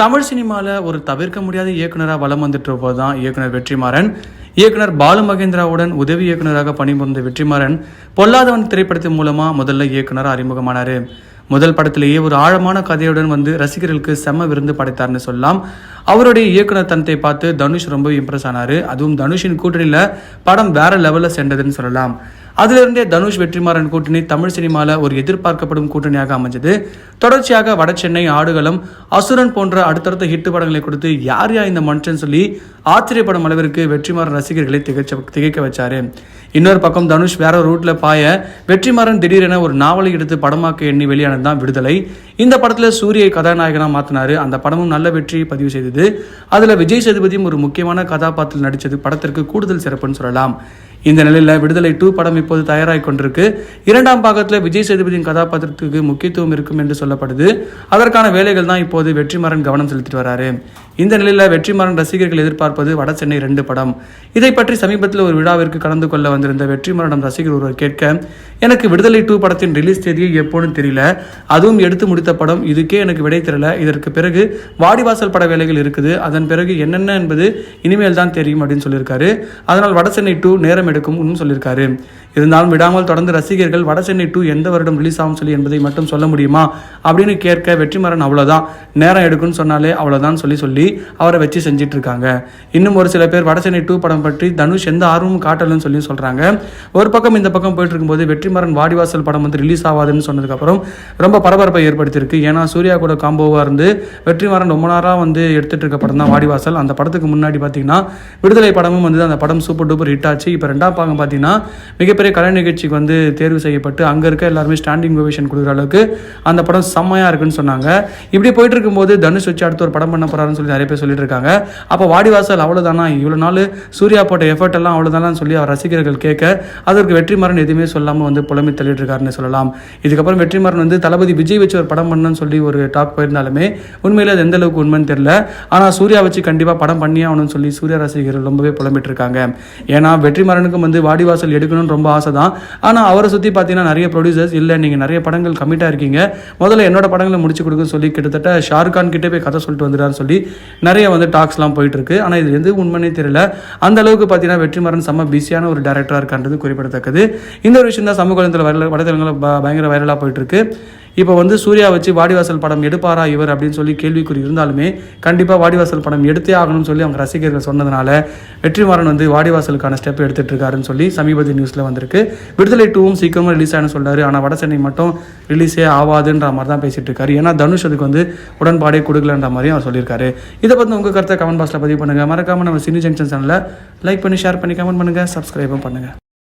தமிழ் சினிமாவில் ஒரு தவிர்க்க முடியாத இயக்குனராக வலம் வந்துட்டு போது தான் இயக்குனர் வெற்றிமாறன். இயக்குனர் பாலு மகேந்திராவுடன் உதவி இயக்குனராக பணிபுரிந்த வெற்றிமாறன் பொல்லாதவன் திரைப்படத்தின் மூலமாக முதல்ல இயக்குனர் அறிமுகமானார். முதல் படத்திலேயே ஒரு ஆழமான கதையுடன் வந்து ரசிகர்களுக்கு செம்ம விருந்து படைத்தார்னு சொல்லலாம். அவருடைய இயக்குனர் தனத்தை பார்த்து தனுஷ் ரொம்ப இம்ப்ரெஸ் ஆனாரு. அதுவும் தனுஷின் கூட்டணியில் படம் வேற லெவலில் சென்றதுன்னு சொல்லலாம். அதிலிருந்தே தனுஷ் வெற்றிமாறன் கூட்டணி தமிழ் சினிமாவில் ஒரு எதிர்பார்க்கப்படும் கூட்டணியாக அமைஞ்சது. தொடர்ச்சியாக வடசென்னை ஆடுகளம் அசுரன் போன்ற அடுத்தடுத்த ஹிட் படங்களை கொடுத்து யார் யார் இந்த மனுஷன் சொல்லி ஆச்சரியப்படும் அளவிற்கு வெற்றிமாறன் ரசிகர்களை திகைச்ச திகைக்க வச்சாரு. இன்னொரு பக்கம் தனுஷ் வேற ரூட்ல பாய வெற்றிமாறன் திடீரென ஒரு நாவலை எடுத்து படமாக்க எண்ணி வெளியானது தான் விடுதலை. இந்த படத்துல சூரியை கதாநாயகனா மாத்தினாரு. அந்த படமும் நல்ல வெற்றி பதிவு செய்தது. அதுல விஜய் சேதுபதியும் ஒரு முக்கியமான கதாபாத்திரத்தில் நடிச்சது படத்திற்கு கூடுதல் சிறப்புன்னு சொல்லலாம். இந்த நிலையில் விடுதலை டூ படம் இப்போது தயாராகி கொண்டிருக்கு. இரண்டாம் பாகத்தில் விஜய் சேதுபதியின் கதாபாத்திரத்துக்கு முக்கியத்துவம் இருக்கும் என்று சொல்லப்படுது. அதற்கான வேலைகள் தான் இப்போது வெற்றிமாறன் கவனம் செலுத்திட்டு வராரு. இந்த நிலையில் வெற்றிமாறன் ரசிகர்கள் எதிர்பார்ப்பது வட சென்னை ரெண்டு படம். இதை பற்றி சமீபத்தில் ஒரு விழாவிற்கு கலந்து கொள்ள வந்திருந்த வெற்றிமாறனம் ரசிகர் ஒருவர் கேட்க எனக்கு விடுதலை டூ படத்தின் ரிலீஸ் தேதியை எப்போன்னு தெரியல. அதுவும் எடுத்து முடித்த படம். இதுக்கே எனக்கு விடை தெரியல இதற்கு பிறகு வாடிவாசல் பட வேலைகள் இருக்குது. அதன் பிறகு என்னென்ன என்பது இனிமேல் தான் தெரியும் அப்படின்னு சொல்லியிருக்காரு. அதனால் வட சென்னை டூ நேரம் எடுக்கும்னு சொல்லியிருக்காரு. இருந்தாலும் விடாமல் தொடர்ந்து ரசிகர்கள் வட சென்னை டூ எந்த வருடம் ரிலீஸ் ஆகும் சொல்லி என்பதை மட்டும் சொல்ல முடியுமா? அப்படின்னு கேட்க வெற்றிமாறன் அவ்வளோதான் நேரம் எடுக்கும்னு சொன்னாலே அவ்வளோதான் சொல்லி சொல்லி அவரை வச்சு செஞ்சிட்டு இருக்காங்க இன்னும் ஒரு சில பேர் வடசென்னை டூ படம் பற்றி தனுஷ் எந்த ஆர்வமும் காட்டலன்னு சொல்லி சொல்றாங்க. ஒரு பக்கம் இந்த பக்கம் போயிட்டு இருக்கும்போது வெற்றிமாறன் வாடிவாசல் படம் வந்து ரிலீஸ் ஆகாதுன்னு சொன்னதுக்கப்புறம் ரொம்ப பரபரப்பை ஏற்படுத்தியிருக்கு. ஏன்னா சூர்யா கூட காம்போவாக இருந்து வெற்றிமாறன் ரொம்ப நேரம் வந்து எடுத்துட்டு இருக்க படம் தான் வாடிவாசல். அந்த படத்துக்கு முன்னாடி பார்த்தீங்கன்னா விடுதலை படமும் வந்து அந்த படம் சூப்பர் டூப்பர் ஹிட் ஆச்சு. இப்போ ரெண்டாம் பாகம் பார்த்தீங்கன்னா மிகப்பெரிய கலை நிகழ்ச்சிக்கு வந்து தேர்வு செய்யப்பட்டு அங்கே இருக்க எல்லாருமே ஸ்டாண்டிங் ஓவேஷன் கொடுக்குற அளவுக்கு அந்த படம் செம்மையாக இருக்குன்னு சொன்னாங்க. இப்படி போயிட்டு இருக்கும்போது தனுஷ் வச்சு அடுத்து ஒரு படம் பண்ண போகிறாருன்னு சொல்லி நிறைய பேர் சொல்லிட்டு இருக்காங்க. அப்போ வாடிவாசல் அவ்வளோதானா இவ்வளோ நாள் சூர்யா போட்ட எஃபர்ட் எல்லாம் அவ்வளோதானான்னு சொல்லி அவர் ரசிகர்கள் கேட்க அதற்கு வெற்றிமாறன் எதுவுமே சொல்லாமல் வந்து புலம்பி தள்ளிட்டு இருக்காருன்னு சொல்லலாம். இதுக்கப்புறம் வெற்றிமாறன் வந்து தளபதி விஜய் வச்சு ஒரு படம் பண்ணணும்னு சொல்லி ஒரு டாக் போயிருந்தாலுமே உண்மையில் அது எந்த அளவுக்கு உண்மைன்னு தெரியல. ஆனால் சூர்யா வச்சு கண்டிப்பாக படம் பண்ணியே ஆகணும்னு சொல்லி சூர்யா ரசிகர்கள் ரொம்பவே புலம்பிட்டு இருக்காங்க ஏன்னா வெற்றிமாறனுக்கும் வந்து வாடிவாசல் எடுக்கணும்னு ரொம்ப ஆசை தான் ஆனால் அவரை சுற்றி பார்த்தீங்கன்னா நிறைய ப்ரொடியூசர்ஸ் இல்லை நீங்கள் நிறைய படங்கள் கமிட்டாக இருக்கீங்க. முதல்ல என்னோட படங்களை முடிச்சு கொடுக்க சொல்லி கிட்டத்தட்ட ஷாருக்கான் கிட்டே போய் கதை சொல்லிட்டு வந்துடாரு சொல்லி நிறைய வந்து டாக்ஸ்லாம் போயிட்டு இருக்கு ஆனால் இது எது உண்மைனே தெரியல. அந்த அளவுக்கு பார்த்தீங்கன்னா வெற்றிமாறன் செம்ம பிஸியான ஒரு டேரக்டராக இருக்கான்றது குறிப்பிடத்தக்கது. இந்த ஒரு விஷயம் தான் சமூக வலைதள வைரல் வலைதளங்களில் பயங்கர வைரலாக போயிட்டு இருக்கு இப்போ வந்து சூர்யா வச்சு வாடிவாசல் படம் எடுப்பாரா இவர் அப்படின்னு சொல்லி கேள்விக்குறி இருந்தாலுமே கண்டிப்பாக வாடிவாசல் படம் எடுத்தே ஆகணும்னு சொல்லி அவங்க ரசிகர்கள் சொன்னதுனால வெற்றிமாறன் வந்து வாடிவாசலுக்கான ஸ்டெப் எடுத்துகிட்டு இருக்காருன்னு சொல்லி சமீபத்திய நியூஸில் வந்திருக்கு. விடுதலை டூவும் சீக்கிரமாக ரிலீஸ் ஆகணும்னு சொல்றாரு. ஆனால் வட சென்னை மட்டும் ரிலீஸே ஆகாதுன்ற மாதிரி தான் பேசிகிட்டு இருக்காரு. ஏன்னா தனுஷ் அதுக்கு வந்து உடன்பாடே கொடுக்கலன்ற மாதிரி அவர் சொல்லியிருக்காரு. இதை பற்றி உங்கள் கருத்தை கமெண்ட் பாக்ஸில் பதிவு பண்ணுங்கள் மறக்காமல் நம்ம சினி ஜங்ஷன் சேனலில் லைக் பண்ணி ஷேர் பண்ணி கமெண்ட் பண்ணுங்கள் சப்ஸ்கிரைபும் பண்ணுங்க.